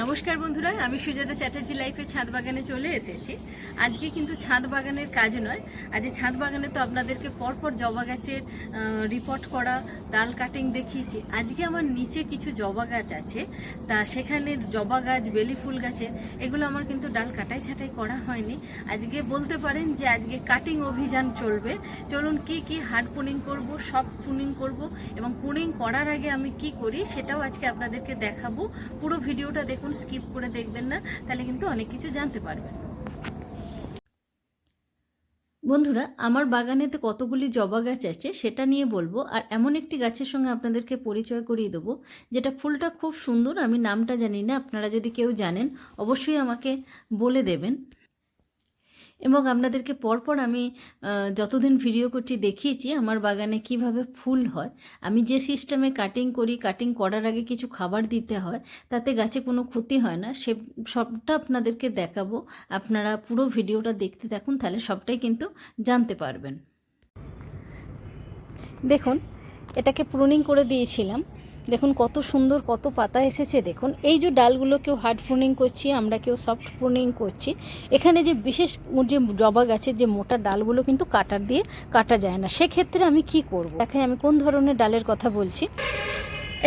নমস্কার বন্ধুরা, আমি সুজাতা চ্যাটার্জি লাইফে ছাদ বাগানে চলে এসেছি। আজকে কিন্তু ছাদ বাগানের কাজ নয়। আজ ছাদ বাগানে তো আপনাদেরকে পরপর জবা গাছের রিপোর্ট করা, ডাল কাটিং দেখিয়েছি। আজকে আমার নিচে কিছু জবা গাছ আছে। তা সেখানে জবা গাছ, বেলি ফুল গাছের এগুলো আমার কিন্তু ডাল কাটাই ছাটাই করা হয়নি। আজকে বলতে পারেন যে আজকে কাটিং অভিযান চলবে। চলুন কি কি হার্ড পুনিং করব, সব পুনিং করব এবং পুনিং করার আগে আমি কি করি সেটাও আজকে আপনাদেরকে দেখাবো। পুরো ভিডিওটা দেখুন স্কিপ করে দেখবেন না, তাহলে কিন্তু অনেক কিছু জানতে পারবেন। বন্ধুরা, আমার বাগানেতে কতগুলি জবা গাছ আছে সেটা নিয়ে বলব, আর এমন একটি গাছের সঙ্গে আপনাদেরকে পরিচয় করিয়ে দেবো, যেটা ফুলটা খুব সুন্দর, আমি নামটা জানি না, আপনারা যদি কেউ জানেন, অবশ্যই আমাকে বলে দেবেন। এবং আপনাদেরকে পরপর আমি যতদিন ভিডিও করছি দেখিয়েছি আমার বাগানে কীভাবে ফুল হয়। আমি যে সিস্টেমে কাটিং করি কাটিং করার আগে কিছু খাবার দিতে হয়, তাতে গাছে কোনো ক্ষতি হয় না। সে, সবটা আপনাদেরকে দেখাবো। আপনারা পুরো ভিডিওটা দেখতে থাকুন, তাহলে সবটাই কিন্তু জানতে পারবেন। দেখুন, এটাকে প্রুনিং করে দিয়েছিলাম। দেখুন কত সুন্দর, কত পাতা এসেছে। দেখুন, এই যে ডালগুলো কেউ হার্ড প্রুনিং করছি, আমরা কেউ সফট প্রুনিং করছি। এখানে যে বিশেষ যে জবা গাছের যে মোটা ডালগুলো কিন্তু কাটার দিয়ে কাটা যায় না। সেক্ষেত্রে আমি কি করব? দেখাই আমি কোন ধরনের ডালের কথা বলছি?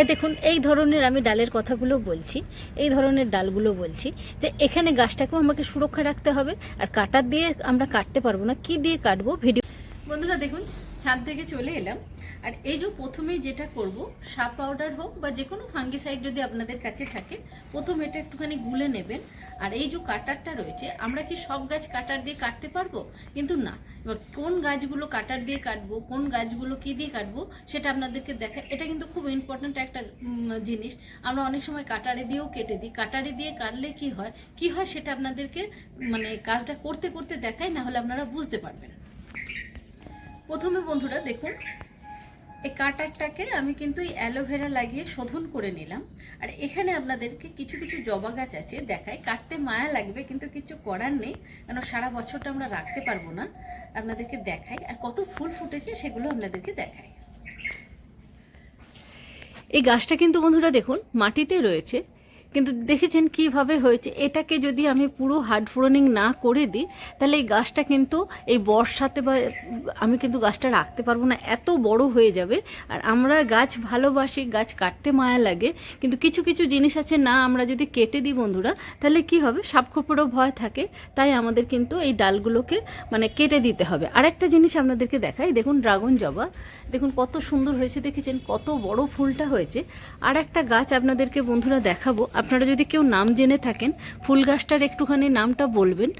এ দেখুন, এই ধরনের আমি ডালের কথাগুলো বলছি, এই ধরনের ডালগুলো বলছি যে এখানে গাছটাকেও আমাকে সুরক্ষা রাখতে হবে, আর কাটার দিয়ে আমরা কাটতে পারব না। কি দিয়ে কাটবো? ভিডিও বন্ধুরা, দেখুন ছাদ থেকে চলে এলাম। আর এই যে প্রথমে যেটা করব, সাপ পাউডার হোক বা যে কোনো ফাঙ্গিসাইড যদি আপনাদের কাছে থাকে, প্রথম এটা একটুখানি গুলে নেবেন। আর এই যে কাটারটা রয়েছে, আমরা কি সব গাছ কাটার দিয়ে কাটতে পারব? কিন্তু না। এবার কোন গাছগুলো কাটার দিয়ে কাটবো, কোন গাছগুলো কী দিয়ে কাটবো, সেটা আপনাদেরকে দেখা এটা কিন্তু খুব ইম্পর্ট্যান্ট একটা জিনিস। আমরা অনেক সময় কাটারে দিয়েও কেটে দিই। কাটারে দিয়ে কাটলে কি হয়? কি হয় সেটা আপনাদেরকে মানে কাজটা করতে করতে দেখাই, না হলে আপনারা বুঝতে পারবেন। প্রথমে বন্ধুরা দেখুন, এই কাটারটাকে আমি কিন্তু এই অ্যালোভেরা লাগিয়ে শোধন করে নিলাম। আর এখানে আপনাদেরকে কিছু কিছু জবা গাছ আছে দেখায় কাটতে মায়া লাগবে, কিন্তু কিছু করার নেই, কেন সারা বছরটা আমরা রাখতে পারব না। আপনাদেরকে দেখাই। আর কত ফুল ফুটেছে সেগুলো আপনাদেরকে দেখাই। এই গাছটা কিন্তু বন্ধুরা দেখুন, মাটিতে রয়েছে। কিন্তু দেখেছেন কীভাবে হয়েছে? এটাকে যদি আমি পুরো হার্ড ফ্রোনিং না করে দিই, তাহলে এই গাছটা কিন্তু এই বর্ষাতে বা আমি কিন্তু গাছটা রাখতে পারব না, এত বড় হয়ে যাবে। আর আমরা গাছ ভালোবাসি, গাছ কাটতে মায়া লাগে, কিন্তু কিছু কিছু জিনিস আছে না আমরা যদি কেটে দিই বন্ধুরা, তাহলে কি হবে? সাপখোপেরও ভয় থাকে, তাই আমাদের কিন্তু এই ডালগুলোকে মানে কেটে দিতে হবে। আরেকটা জিনিস আপনাদেরকে দেখাই, দেখুন ড্রাগন জবা, দেখুন কত সুন্দর হয়েছে, দেখেছেন কত বড় ফুলটা হয়েছে। আর একটা গাছ আপনাদেরকে বন্ধুরা দেখাবো আপনারা যদি কেউ নাম জেনে থাকেন ফুল গাছটার একটুখানি নামটা বলবেন।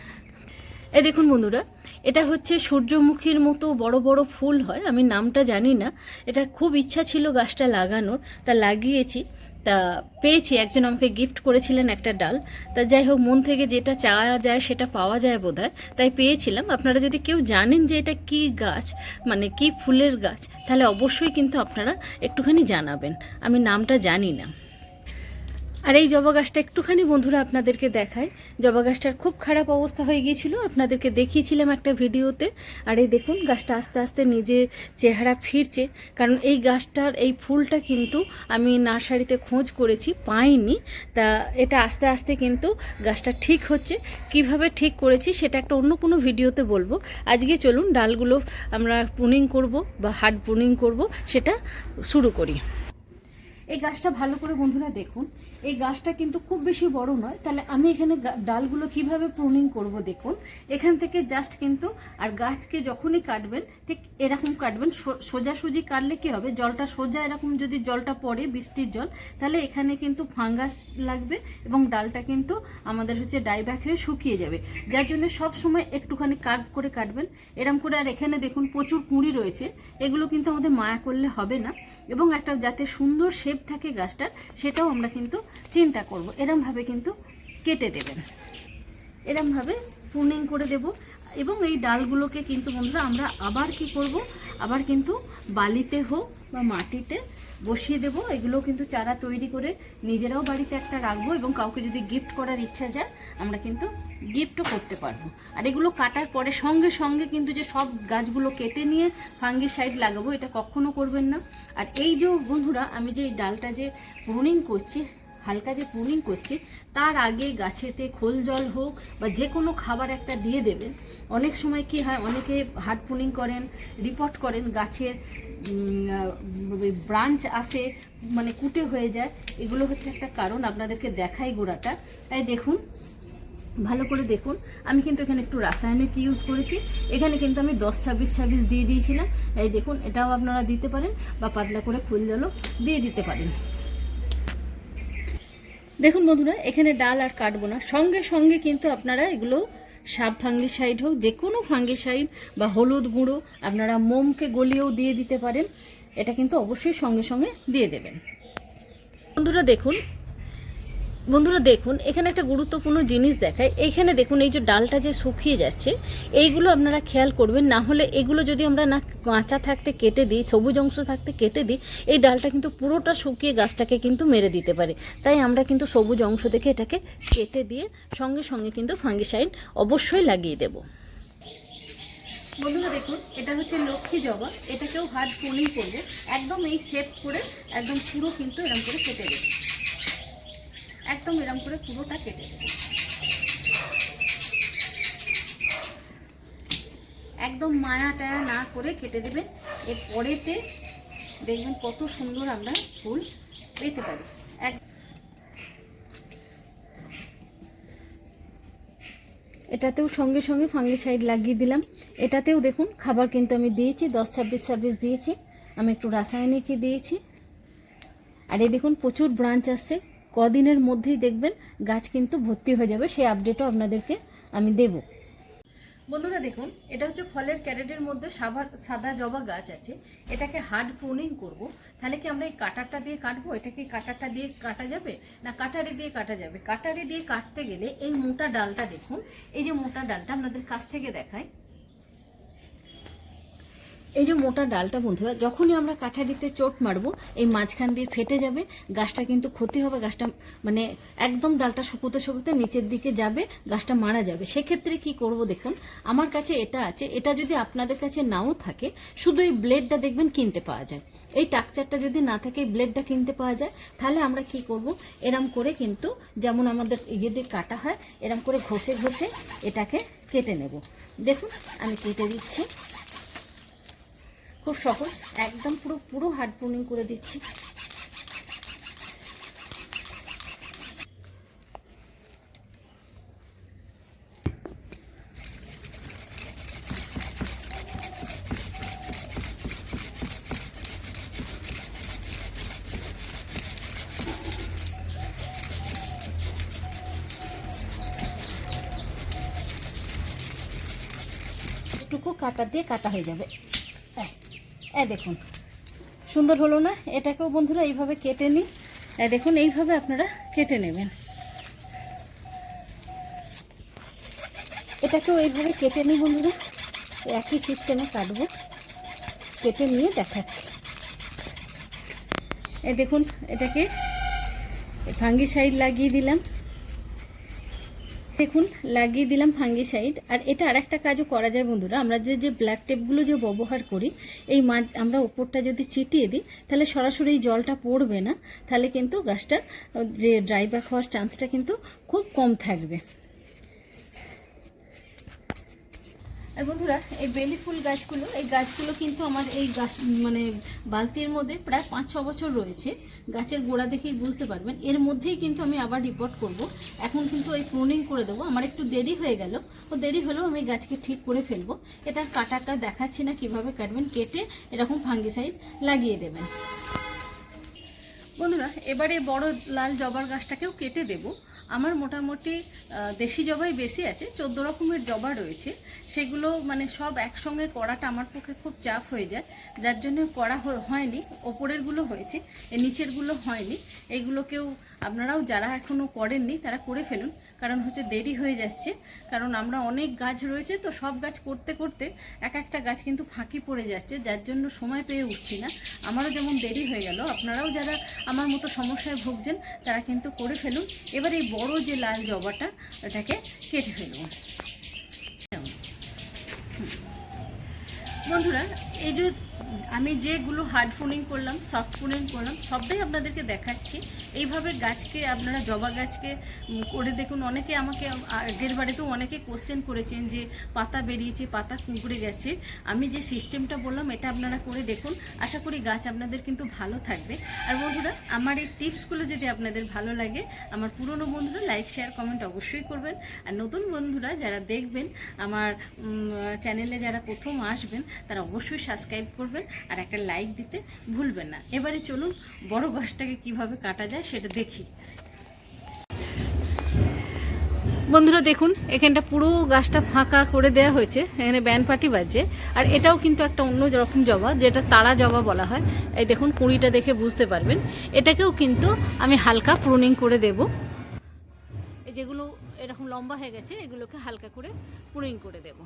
এই দেখুন বন্ধুরা, এটা হচ্ছে সূর্যমুখীর মতো বড় বড় ফুল হয়, আমি নামটা জানি না। এটা খুব ইচ্ছা ছিল গাছটা লাগানোর, তা লাগিয়েছি, তা পেয়েছি, একজন আমাকে গিফট করেছিলেন একটা ডাল। তা যাই হোক, মন থেকে যেটা চাওয়া যায় সেটা পাওয়া যায় বোধহয়, তাই পেয়েছিলাম। আপনারা যদি কেউ জানেন যে এটা কি গাছ মানে কি ফুলের গাছ, তাহলে অবশ্যই কিন্তু আপনারা একটুখানি জানাবেন, আমি নামটা জানি না। আর এই জবা গাছটা একটুখানি বন্ধুরা আপনাদেরকে দেখায় জবা গাছটার খুব খারাপ অবস্থা হয়ে গিয়েছিল, আপনাদেরকে দেখিয়েছিলাম একটা ভিডিওতে। আর এই দেখুন, গাছটা আস্তে আস্তে নিজে চেহারা ফিরছে। কারণ এই গাছটার এই ফুলটা কিন্তু আমি নার্সারিতে খোঁজ করেছি, পাইনি। তা এটা আস্তে আস্তে কিন্তু গাছটা ঠিক হচ্ছে। কীভাবে ঠিক করেছি সেটা একটা অন্য কোনো ভিডিওতে বলব। আজকে চলুন, ডালগুলো আমরা পুনিং করব বা হার্ড পুনিং করব, সেটা শুরু করি। এই গাছটা ভালো করে বন্ধুরা দেখুন। এই গাছটা কিন্তু খুব বেশি বড় নয়। তাহলে আমি এখানে ডালগুলো কীভাবে প্রুনিং করব দেখুন। এখান থেকে জাস্ট কিন্তু, আর গাছকে যখনই কাটবেন, ঠিক এরকম কাটবেন। সোজাসুজি কাটলে কি হবে? জলটা সোজা এরকম যদি জলটা পড়ে বৃষ্টির জল, তাহলে এখানে কিন্তু ফাঙ্গাস লাগবে এবং ডালটা কিন্তু আমাদের হচ্ছে ডাইব্যাক হয়ে শুকিয়ে যাবে। যার জন্য সব সময় একটুখানি কাট করে কাটবেন। এরম করে আর এখানে দেখুন প্রচুর কুঁড়ি রয়েছে। এগুলো কিন্তু আমাদের মায়া করলে হবে না। এবং একটা যাতে সুন্দর শেপ থাকে গাছটার, সেটাও আমরা কিন্তু চিন্তা করব। এরমভাবে কিন্তু কেটে দেবেন। এরমভাবে প্রুনিং করে দেব। এবং এই ডালগুলোকে কিন্তু বন্ধুরা আমরা আবার কি করব? আবার কিন্তু বালিতে হোক বা মাটিতে বসিয়ে দেব। এগুলো কিন্তু চারা তৈরি করে নিজেরাও বাড়িতে একটা রাখব এবং কাউকে যদি গিফট করার ইচ্ছা যায়, আমরা কিন্তু গিফটও করতে পারব। আর এগুলো কাটার পরে সঙ্গে সঙ্গে কিন্তু যে সব গাছগুলো কেটে নিয়ে ফাঙ্গি সাইড লাগাবো, এটা কখনো করবেন না। আর এই যে বন্ধুরা, আমি যে ডালটা যে প্রুনিং করছি, হালকা যে প্রুনিং করছি, তার আগে গাছেতে খোল জল হোক বা যে কোনো খাবার একটা দিয়ে দেবেন। অনেক সময় কি হয়, অনেকে হার্ড প্রুনিং করেন, রিপোর্ট করেন, গাছের ব্রাঞ্চ আসে মানে কুটে হয়ে যায়। এগুলো হচ্ছে একটা কারণ, আপনাদেরকে দেখাই গোড়াটা। তাই দেখুন ভালো করে দেখুন। আমি কিন্তু এখানে একটু রাসায়নিক ইউজ করেছি। এখানে কিন্তু আমি দশ, ছাব্বিশ ছাব্বিশ দিয়ে দিয়েছিলাম। এই দেখুন, এটাও আপনারা দিতে পারেন বা পাতলা করে ফুল জলও দিয়ে দিতে পারেন। দেখুন বন্ধুরা, এখানে ডাল আর কাটবো না। সঙ্গে সঙ্গে কিন্তু আপনারা এগুলো সাব ফাঙ্গিসাইড হোক, যে কোনো ফাঙ্গিসাইড বা হলুদ গুঁড়ো আপনারা মোমকে গলিয়েও দিয়ে দিতে পারেন। এটা কিন্তু অবশ্যই সঙ্গে সঙ্গে দিয়ে দেবেন। বন্ধুরা দেখুন বন্ধুরা দেখুন, এখানে একটা গুরুত্বপূর্ণ জিনিস দেখায়। এইখানে দেখুন, এই যে ডালটা যে শুকিয়ে যাচ্ছে, এইগুলো আপনারা খেয়াল করবেন। না হলে এগুলো যদি আমরা না কাঁচা থাকতে কেটে দিই, সবুজ অংশ থাকতে কেটে দিই, এই ডালটা কিন্তু পুরোটা শুকিয়ে গাছটাকে কিন্তু মেরে দিতে পারে। তাই আমরা কিন্তু সবুজ অংশ থেকে এটাকে কেটে দিয়ে সঙ্গে সঙ্গে কিন্তু ফাঙ্গিসাইড অবশ্যই লাগিয়ে দেবো। বন্ধুরা দেখুন, এটা হচ্ছে লক্ষ্মী জবা। এটাকেও হার্ড পোনিং করব। একদম এই শেপ করে, একদম পুরো কিন্তু এরকম করে কেটে দেবো। একদম এরকম করে পুরোটা কেটে একদম মায়া টায়া না করে কেটে দেবেন এর পরেতে দেখবেন কত সুন্দর আমরা ফুল পেতে পারি। এক এটাতেও সঙ্গে সঙ্গে ফাঙ্গিসাইড লাগিয়ে দিলাম। এটাতেও দেখুন খাবার কিন্তু আমি দিয়েছি, দশ, ছাব্বিশ ছাব্বিশ দিয়েছি। আমি একটু রাসায়নিকই দিয়েছি। আর এই দেখুন প্রচুর ব্রাঞ্চ আসছে। কদিনের মধ্যেই দেখবেন গাছ কিন্তু ভর্তি হয়ে যাবে, সেই আপডেটও আপনাদেরকে আমি দেব। বন্ধুরা দেখুন, এটা হচ্ছে ফলের ক্যারেটের মধ্যে সাবার সাদা জবা গাছ আছে। এটাকে হার্ড প্রুনিং করব। তাহলে কি আমরা এই কাটারটা দিয়ে কাটবো? এটা কি কাটারটা দিয়ে কাটা যাবে? না, কাটারি দিয়ে কাটা যাবে? কাটারি দিয়ে কাটতে গেলে এই মোটা ডালটা দেখুন, এই যে মোটা ডালটা আপনাদের কাছ থেকে দেখায় এই যে মোটা ডালটা বন্ধুরা, যখনই আমরা কাঠারিতে চোট মারবো, এই মাঝখান দিয়ে ফেটে যাবে, গাছটা কিন্তু ক্ষতি হবে, গাছটা মানে একদম ডালটা শুকোতে শুকোতে নিচের দিকে যাবে, গাছটা মারা যাবে। সেক্ষেত্রে কি করব দেখুন, আমার কাছে এটা আছে, এটা যদি আপনাদের কাছে নাও থাকে, শুধু এই ব্লেডটা দেখবেন কিনতে পাওয়া যায়। এই টাকচারটা যদি না থাকে, এই ব্লেডটা কিনতে পাওয়া যায়, তাহলে আমরা কি করব, এরম করে কিন্তু যেমন আমাদের ইয়ে দিয়ে কাটা হয়, এরম করে ঘষে ঘষে এটাকে কেটে নেব। দেখুন, আমি কেটে দিচ্ছি। খুব সহজ, একদম পুরো পুরো হার্ড প্রুনিং করে দিচ্ছি। টুকু কাটা দিয়ে কাটা হয়ে যাবে। এই দেখুন, সুন্দর হলো না? এটাকেও বন্ধুরা এইভাবে কেটে নিই দেখুন, এইভাবে আপনারা কেটে নেবেন। এটাকেও এইভাবে কেটে নিই বন্ধুরা। একই সিস্টেমে কাটবো। কেটে নিয়ে দেখাচ্ছি। এই দেখুন, এটাকে ফাঙ্গিসাইড লাগিয়ে দিলাম। দেখুন, লাগিয়ে দিলাম ফাঙ্গিসাইড। আর এটা আরেকটা কাজও করা যায় বন্ধুরা, আমরা যে যে ব্ল্যাক টেপগুলো যে ব্যবহার করি, এই মাছ, আমরা ওপরটা যদি চিটিয়ে দিই, তাহলে সরাসরি এই জলটা পড়বে না, তাহলে কিন্তু গাছটা, যে ড্রাই ব্যাক হওয়ার চান্সটা কিন্তু খুব কম থাকবে। আর বন্ধুরা, এই বেলি ফুল গাছগুলো, এই গাছগুলো কিন্তু আমার এই গাছ মানে বালতির মধ্যে প্রায় পাঁচ ছ বছর রয়েছে। গাছের গোড়া দেখেই বুঝতে পারবেন। এর মধ্যেই কিন্তু আমি আবার রিপোর্ট করব। এখন কিন্তু ওই প্রুনিং করে দেবো। আমার একটু দেরি হয়ে গেল। ও দেরি হলেও আমি গাছকে ঠিক করে ফেলব। এটার কাটাটা দেখাচ্ছি না কীভাবে কাটবেন। কেটে এরকম ফাঙ্গিসাইড লাগিয়ে দেবেন। বন্ধুরা, এবারে বড় লাল জবার গাছটাকেও কেটে দেব। আমার মোটামুটি দেশি জবাই বেশি আছে, চোদ্দ রকমের জবা রয়েছে। সেগুলো মানে সব একসঙ্গে করাটা আমার পক্ষে খুব চাপ হয়ে যায়। যার জন্য করা হয়- হয়নি, ওপরেরগুলো হয়েছে নিচেরগুলো হয়নি। এইগুলোকেও আপনারাও যারা এখনও করেননি, তারা করে ফেলুন। কারণ হচ্ছে দেরি হয়ে যাচ্ছে। কারণ আমরা অনেক গাছ রয়েছে তো সব গাছ করতে করতে এক একটা গাছ কিন্তু ফাঁকি পড়ে যাচ্ছে, যার জন্য সময় পেয়ে উঠছি না। আমারও যেমন দেরি হয়ে গেল, আপনারাও যারা আমার মতো সমস্যায় ভুগছেন, তারা কিন্তু করে ফেলুন। এবার এই বড় যে লাল জবাটা এটাকে কেটে ফেলুন। বন্ধুরা, এই যে আমি যেগুলো হার্ড ফুনিং করলাম সফট ফুনিং করলাম, সবটাই আপনাদেরকে দেখাচ্ছি। এইভাবে গাছকে, আপনারা জবা গাছকে করে দেখুন। অনেকে আমাকে, আগের বাড়িতেও অনেকে কোশ্চেন করেছেন যে, পাতা বেরিয়েছে, পাতা কুঁকড়ে গেছে। আমি যে সিস্টেমটা বললাম, এটা আপনারা করে দেখুন। আশা করি গাছ আপনাদের কিন্তু ভালো থাকবে। আর বন্ধুরা, আমার এই টিপসগুলো যদি আপনাদের ভালো লাগে, আমার পুরনো বন্ধুরা লাইক শেয়ার কমেন্ট অবশ্যই করবেন। আর নতুন বন্ধুরা যারা দেখবেন, আমার চ্যানেলে যারা প্রথম আসবেন, তারা অবশ্যই সাবস্ক্রাইব করবেন। আর একটা লাইক দিতে ভুলবেন না। এবারে চলুন বড় গাছটাকে কীভাবে কাটা যায় সেটা দেখি। বন্ধুরা দেখুন, এখানটা পুরো গাছটা ফাঁকা করে দেওয়া হয়েছে, এখানে ব্যান্ড পার্টি বাজছে। আর এটাও কিন্তু একটা অন্য রকম জবা, যেটা তারা জবা বলা হয়। এই দেখুন, কুড়িটা দেখে বুঝতে পারবেন। এটাকেও কিন্তু আমি হালকা প্রুনিং করে দেব। যেগুলো এরকম লম্বা হয়ে গেছে, এগুলোকে হালকা করে প্রুনিং করে দেব।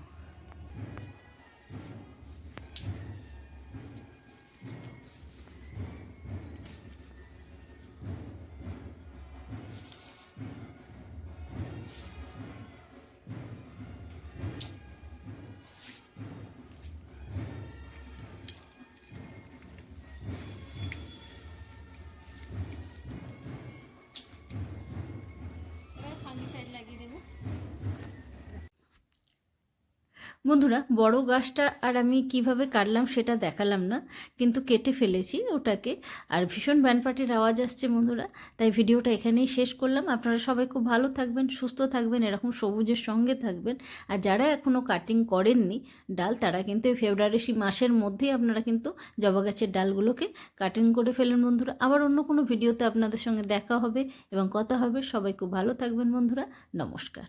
বন্ধুরা, বড় গাছটা আর আমি কীভাবে কাটলাম সেটা দেখালাম না, কিন্তু কেটে ফেলেছি ওটাকে। আর ভীষণ ব্যান্ড পার্টির আওয়াজ আসছে বন্ধুরা, তাই ভিডিওটা এখানেই শেষ করলাম। আপনারা সবাই খুব ভালো থাকবেন, সুস্থ থাকবেন, এরকম সবুজের সঙ্গে থাকবেন। আর যারা এখনও কাটিং করেননি ডাল, তারা কিন্তু ফেব্রুয়ারি মাসের মধ্যেই আপনারা কিন্তু জবা গাছের ডালগুলোকে কাটিং করে ফেলেন বন্ধুরা। আবার অন্য কোনো ভিডিওতে আপনাদের সঙ্গে দেখা হবে এবং কথা হবে। সবাই খুব ভালো থাকবেন বন্ধুরা, নমস্কার।